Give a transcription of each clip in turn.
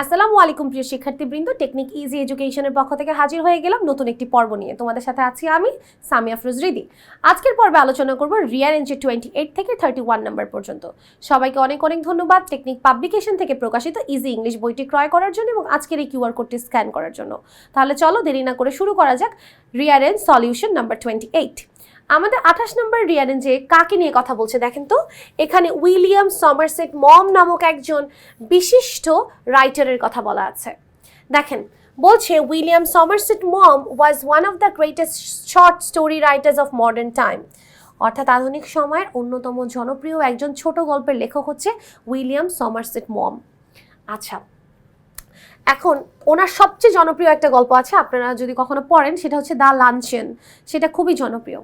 আসসালামু আলাইকুম প্রিয় শিক্ষার্থীবৃন্দ টেকনিক ইজি এডুকেশনের পক্ষ থেকে হাজির হয়ে গেলাম নতুন একটি পর্ব নিয়ে। তোমাদের সাথে আছি আমি, সামিয়া ফরুজরিদি আজকের পর্বে আলোচনা করব রিয়ারেঞ্জে টোয়েন্টি এইট থেকে থার্টি ওয়ান নাম্বার পর্যন্ত। সবাইকে অনেক অনেক ধন্যবাদ টেকনিক পাবলিকেশন থেকে প্রকাশিত ইজি ইংলিশ বইটি ক্রয় করার জন্য এবং আজকের এই কিউআর কোডটি স্ক্যান করার জন্য। তাহলে চলো দেরি না করে শুরু করা যাক rearrange solution number twenty eight আমাদের আঠাশ নম্বর রিয়ারেঞ্জে কাকে নিয়ে কথা বলছে দেখেন তো? এখানে উইলিয়াম সমারসেট মম নামক একজন বিশিষ্ট রাইটারের কথা বলা আছে। দেখেন, বলছে William Somerset Maugham was one of the greatest short story writers of modern time অর্থাৎ আধুনিক সময়ের অন্যতম জনপ্রিয় একজন ছোট গল্পের লেখক হচ্ছে উইলিয়াম সমারসেট মম। আচ্ছা এখন ওনার সবচেয়ে জনপ্রিয় একটা গল্প আছে, আপনারা যদি কখনো পড়েন, সেটা হচ্ছে দ্য লাঞ্চেন সেটা খুবই জনপ্রিয়।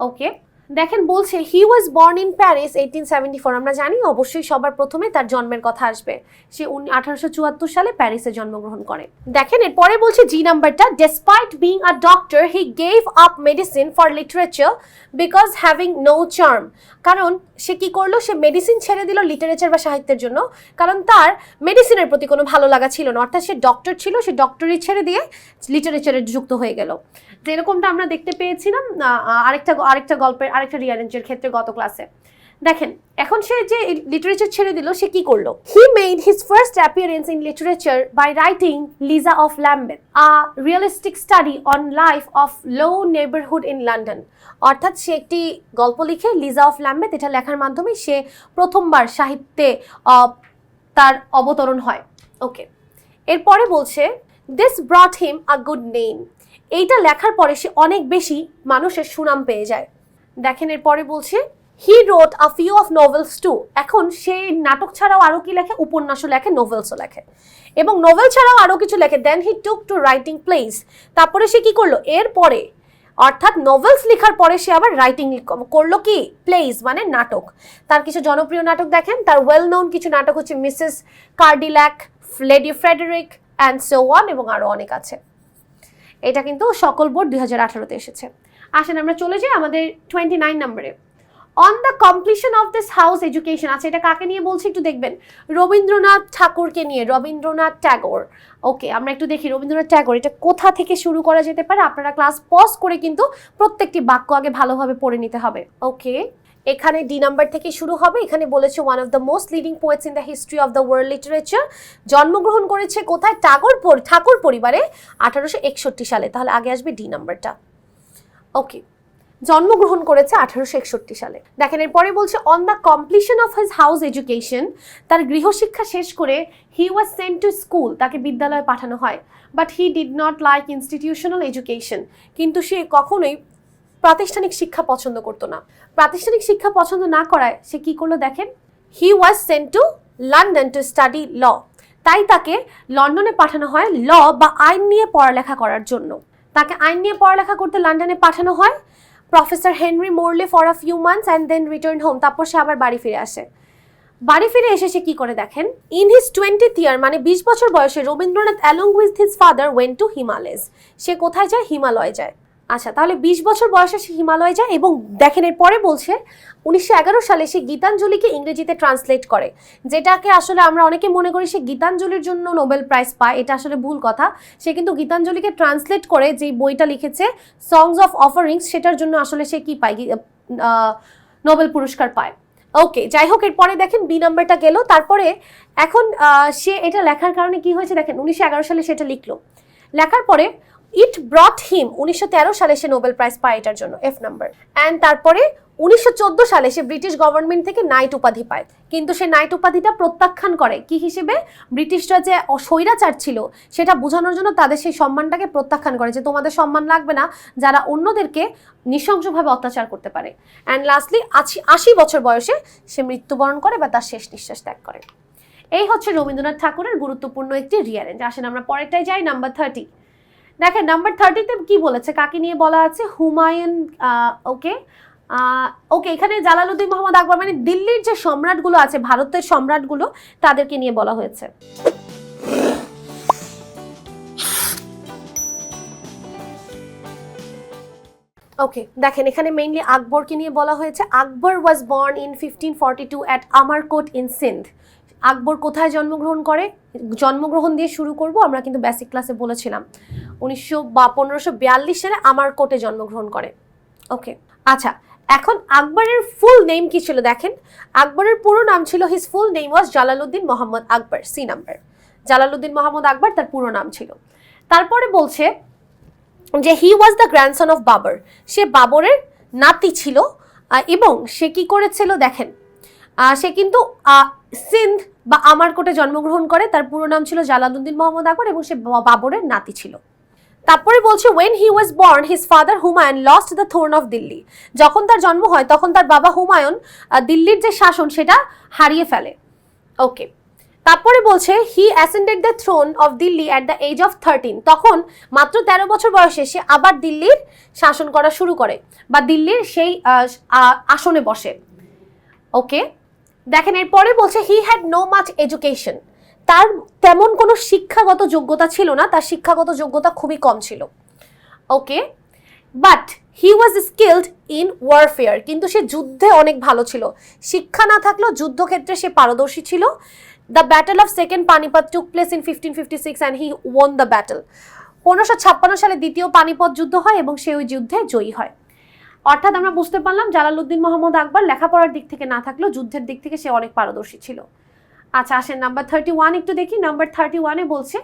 ওকে দেখেন, বলছে he was born in Paris eighteen seventy four আমরা জানি, অবশ্যই সবার প্রথমে তার জন্মের কথা আসবে। সে আঠারোশো চুয়াত্তর সালে প্যারিসে জন্মগ্রহণ করে। দেখেন, এরপরে বলছে জি নাম্বারটা despite being a doctor he gave up medicine for literature because having no charm কারণ, সে কি করল? সে মেডিসিন ছেড়ে দিল লিটারেচার বা সাহিত্যের জন্য। কারণ, তার মেডিসিনের প্রতি কোনো ভালো লাগা ছিল না। অর্থাৎ, সে ডক্টর ছিল, সে ডক্টরি ছেড়ে দিয়ে লিটারেচারে যুক্ত হয়ে গেল। যেরকমটা আমরা দেখতে পেয়েছিলাম আরেকটা আরেকটা গল্পের আরেকটা রিয়ারেঞ্জের ক্ষেত্রে গত ক্লাসে দেখেন, এখন সে যে লিটারেচার ছেড়ে দিল, সে কি করল? He made his first appearance in literature by writing Liza of Lambeth a realistic study on life of low neighbourhood in London অর্থাৎ সে একটি গল্প লিখে লিজা অফ ল্যাম্বেথ এটা লেখার মাধ্যমে সে প্রথমবার সাহিত্যে তার অবতরণ হয়। ওকে এরপরে বলছে this brought him a good name এইটা লেখার পরে সে অনেক বেশি মানুষের সুনাম পেয়ে যায়। দেখেন, এরপরে বলছে he wrote a few of novels too এখন সে নাটক ছাড়াও আরও কি লেখে? উপন্যাসও লেখে নোভেলসও লেখে। এবং নোভেল ছাড়াও আরও কিছু লেখে। Then he took to writing plays তারপরে সে কি করল? এরপরে, অর্থাৎ নোভেলস লেখার পরে সে আবার রাইটিং করল কি? প্লেস মানে নাটক। তার কিছু জনপ্রিয় নাটক দেখেন। তার ওয়েল নোন কিছু নাটক হচ্ছে Mrs Cadillac Lady Frederick and so on এবং আরও অনেক আছে। এটা কিন্তু সকল বোর্ড দুই হাজার আঠারোতে এসেছে। আসেন, আমরা চলে যাই আমাদের টোয়েন্টি নাইন নম্বরে on the completion of this house education আছে এটা কাকে নিয়ে বলছি একটু দেখবেন? রবীন্দ্রনাথ ঠাকুরকে নিয়ে, রবীন্দ্রনাথ ট্যাগোর। ওকে আমরা একটু দেখি রবীন্দ্রনাথ ট্যাগর, এটা কোথা থেকে শুরু করা যেতে পারে? আপনারা ক্লাস পজ করে কিন্তু প্রত্যেকটি বাক্য আগে ভালোভাবে পড়ে নিতে হবে। ওকে এখানে ডি নাম্বার থেকে শুরু হবে। এখানে বলেছে one of the most leading poets in the history of the world literature জন্মগ্রহণ করেছে কোথায়? ঠাকুর পরিবারে আঠারোশো একষট্টি সালে। তাহলে আগে আসবে ডি নাম্বারটা ওকে। জন্মগ্রহণ করেছে আঠারোশো একষট্টি সালে। দেখেন, এরপরে বলছে on the completion of his house education তার গৃহশিক্ষা শেষ করে he was sent to school তাকে বিদ্যালয়ে পাঠানো হয়। But he did not like institutional education কিন্তু সে কখনোই প্রাতিষ্ঠানিক শিক্ষা পছন্দ করতো না। প্রাতিষ্ঠানিক শিক্ষা পছন্দ না করায় সে কি করল দেখেন? He was sent to London to study law তাই তাকে লন্ডনে পাঠানো হয় ল বা আইন নিয়ে পড়ালেখা করার জন্য। তাকে আইন নিয়ে পড়ালেখা করতে লন্ডনে পাঠানো হয়। Professor Henry Morley for a few months and then return home. তারপর সে আবার বাড়ি ফিরে আসে। বাড়ি ফিরে এসে সে কি করে দেখেন? ইন হিজ টোয়েন্টিথ ইয়ার মানে বিশ বছর বয়সে Rabindranath along with his father went to Himalayas. সে কোথায় যায়? হিমালয় যায়। আচ্ছা তাহলে বিশ বছর বয়সে সে হিমালয় যায় এবং দেখেন পরে বলছে, উনিশশো এগারো সালে সে গীতাঞ্জলিকে ইংরেজিতে ট্রান্সলেট করে, যেটাকে আসলে আমরা অনেকে মনে করি সে গীতাঞ্জলির জন্য নোবেল প্রাইজ পায়, এটা আসলে ভুল কথা। সে কিন্তু গীতাঞ্জলিকে ট্রান্সলেট করে যে বইটা লিখেছে সংস অফ অফারিংস সেটার জন্য আসলে সে কি পায়? নোবেল পুরস্কার পায়। ওকে, যাই হোক, এরপরে দেখেন বি নাম্বারটা গেল, তারপরে এখন সে এটা লেখার কারণে কি হয়েছে দেখেন, উনিশশো এগারো সালে সেটা লিখলো। লেখার পরে ইট ব্রট হিম উনিশশো তেরো সালে সে নোবেল প্রাইজ পায় এটার জন্য এফ নাম্বার অ্যান্ড তারপরে উনিশশো চোদ্দ সালে সে ব্রিটিশ গভর্নমেন্ট থেকে নাইট উপাধি পায়। কিন্তু সে নাইট উপাধিটা প্রত্যাখ্যান করে কি হিসেবে? ব্রিটিশরা যে স্বৈরাচার ছিল, সেটা বোঝানোর জন্য তাদের সেই সম্মানটাকে প্রত্যাখ্যান করে যে তোমাদের সম্মান লাগবে না, যারা অন্যদেরকে নৃশংসভাবে অত্যাচার করতে পারে। অ্যান্ড লাস্টলি আশি আশি বছর বয়সে সে মৃত্যুবরণ করে বা তার শেষ নিঃশ্বাস ত্যাগ করে। এই হচ্ছে রবীন্দ্রনাথ ঠাকুরের গুরুত্বপূর্ণ একটি রিয়ারেঞ্জ আসেন আমরা পরেরটাই যাই নাম্বার থার্টি দেখেন নাম্বার থার্টিতে কি বলেছে? কাকে নিয়ে বলা আছে? হুমায়ুন ওকে ওকে, এখানে জালালুদ্দিন মোহাম্মদ আকবর মানে দিল্লির যে সম্রাটগুলো আছে, ভারতের সম্রাটগুলো, তাদেরকে নিয়ে বলা হয়েছে। ওকে, দেখেন, এখানে মেইনলি আকবরকে নিয়ে বলা হয়েছে। Akbar was born in fifteen forty two at Amarkot in Sindh Akbar কোথায় জন্মগ্রহণ করে? জন্মগ্রহণ দিয়ে শুরু করব, আমরা কিন্তু বেসিক ক্লাসে বলেছিলাম। উনিশশো বা পনেরোশো বিয়াল্লিশ সালে আমার কোটে জন্মগ্রহণ করে। ওকে আচ্ছা এখন আকবরের ফুল নেম কি ছিল দেখেন? আকবরের পুরো নাম ছিল his full name was Jalaluddin Mohammad Akbar C number Jalaluddin Mohammad Akbar তার পুরো নাম ছিল। তারপরে বলছে যে he was the grandson of Babur সে বাবরের নাতি ছিল এবং সে কি করেছিল দেখেন? সে কিন্তু সিন্ধ বা আমারকোটে জন্মগ্রহণ করে। তার পুরো নাম ছিল জালালউদ্দিন মোহাম্মদ আকবর এবং সে বাবরের নাতি ছিল। তারপরে বলছে when he was born his father Humayun lost the throne of Delhi যখন তার জন্ম হয়, তখন তার বাবা হুমায়ুন দিল্লির যে শাসন, সেটা হারিয়ে ফেলে। ওকে তারপরে বলছে he ascended the throne of Delhi at the age of thirteen তখন মাত্র তেরো বছর বয়সে সে আবার দিল্লির শাসন করা শুরু করে বা দিল্লির সেই আসনে বসে। ওকে দেখেন, এরপরে বলছে he had no much education তার তেমন কোনো শিক্ষাগত যোগ্যতা ছিল না, তার শিক্ষাগত যোগ্যতা খুবই কম ছিল। Okay but he was skilled in warfare কিন্তু সে যুদ্ধে অনেক ভালো ছিল। শিক্ষা না থাকলেও যুদ্ধক্ষেত্রে সে পারদর্শী ছিল। The battle of second Panipat took place in fifteen fifty six and he won the battle পনেরোশো ছাপ্পান্ন সালে দ্বিতীয় পানিপথ যুদ্ধ হয় এবং সে ওই যুদ্ধে জয়ী হয়। অর্থাৎ আমরা বুঝতে পারলাম জালালউদ্দিন মোহাম্মদ আকবর লেখাপড়ার দিক থেকে না থাকলেও যুদ্ধের দিক থেকে সে অনেক পারদর্শী ছিল। আচ্ছা আসেন নাম্বার থার্টি ওয়ান একটু দেখি। নাম্বার থার্টি ওয়ানে বলছে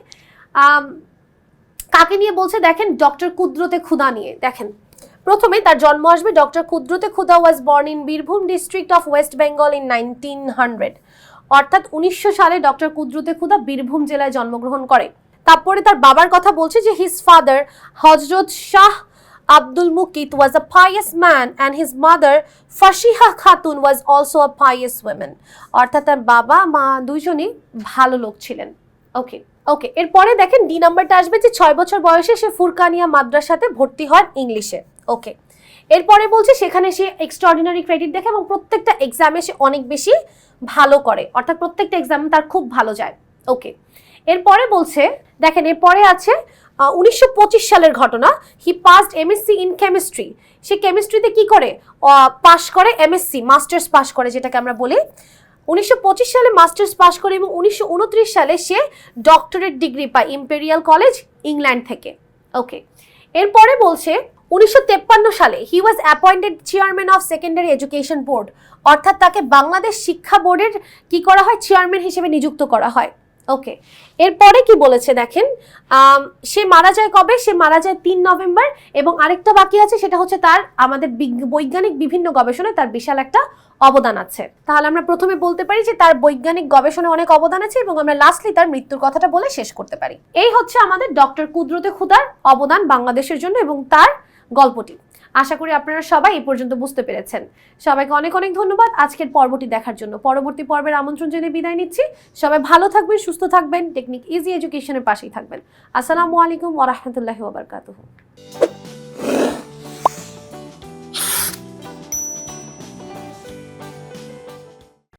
কাকে নিয়ে বলছে? দেখেন ডক্টর কুদ্রতে ক্ষুদা নিয়ে। দেখেন, প্রথমে তার জন্ম আসবে doctor Qudrat-e Khuda was born in Birbhum district of West Bengal in nineteen hundred অর্থাৎ উনিশশো সালে ডক্টর কুদরতে ক্ষুদা বীরভূম জেলায় জন্মগ্রহণ করে। তারপরে তার বাবার কথা বলছে যে his father Hazrat Shah Abdul Mukit was a pious man and his mother Fashiha Khatun was also a pious women অর্থাৎ তার বাবা, মা দুইজনই ভালো লোক ছিলেন। ওকে ওকে এরপরে দেখেন ডি নাম্বারটা আসবে যে ছয় বছর বয়সে সে ফুরকানিয়া মাদ্রাসাতে ভর্তি হয় ইংলিশে। ওকে এরপরে বলছে সেখানে সে এক্সট্রাঅর্ডিনারি ক্রেডিট দেখে এবং প্রত্যেকটা এক্সামে সে অনেক বেশি ভালো করে। অর্থাৎ প্রত্যেকটা এক্সাম তার খুব ভালো যায়। ওকে এরপরে বলছে, দেখেন এরপরে আছে উনিশশো পঁচিশ সালের ঘটনা। He passed MSc in chemistry সে কেমিস্ট্রিতে কি করে? পাশ করে এমএসসি মাস্টার্স পাশ করে, যেটাকে আমরা বলি। উনিশশো পঁচিশ সালে মাস্টার্স পাশ করে এবং উনিশশো উনত্রিশ সালে সে ডক্টরেট ডিগ্রি পায় ইম্পেরিয়াল কলেজ ইংল্যান্ড থেকে। ওকে এরপরে বলছে, উনিশশো সালে he was appointed chairman of secondary education board অর্থাৎ তাকে বাংলাদেশ শিক্ষা বোর্ডের কি করা হয়? চেয়ারম্যান হিসেবে নিযুক্ত করা হয়। ওকে এরপরে কি বলেছে দেখেন? সে মারা যায় কবে? সে মারা যায় তিন নভেম্বর এবং আরেকটা বাকি আছে, সেটা হচ্ছে তার আমাদের বৈজ্ঞানিক বিভিন্ন গবেষণায় তার বিশাল একটা অবদান আছে। তাহলে আমরা প্রথমে বলতে পারি যে তার বৈজ্ঞানিক গবেষণায় অনেক অবদান আছে এবং আমরা লাস্টলি তার মৃত্যুর কথাটা বলে শেষ করতে পারি। এই হচ্ছে আমাদের ডক্টর কুদরতে খুদার অবদান বাংলাদেশের জন্য এবং তার গল্পটি। আশা করি আপনারা সবাই এই পর্যন্ত বুঝতে পেরেছেন। সবাইকে অনেক অনেক ধন্যবাদ। আজকের পর্বটি দেখার জন্য পরবর্তী পর্বের আমন্ত্রণ জানিয়ে বিদায় নিচ্ছি। সবাই ভালো থাকবেন, সুস্থ থাকবেন টেকনিক ইজি এডুকেশনের পাশেই থাকবেন। আসসালামু আলাইকুম ওরহমতুল্লাহি ওবরকাতুহু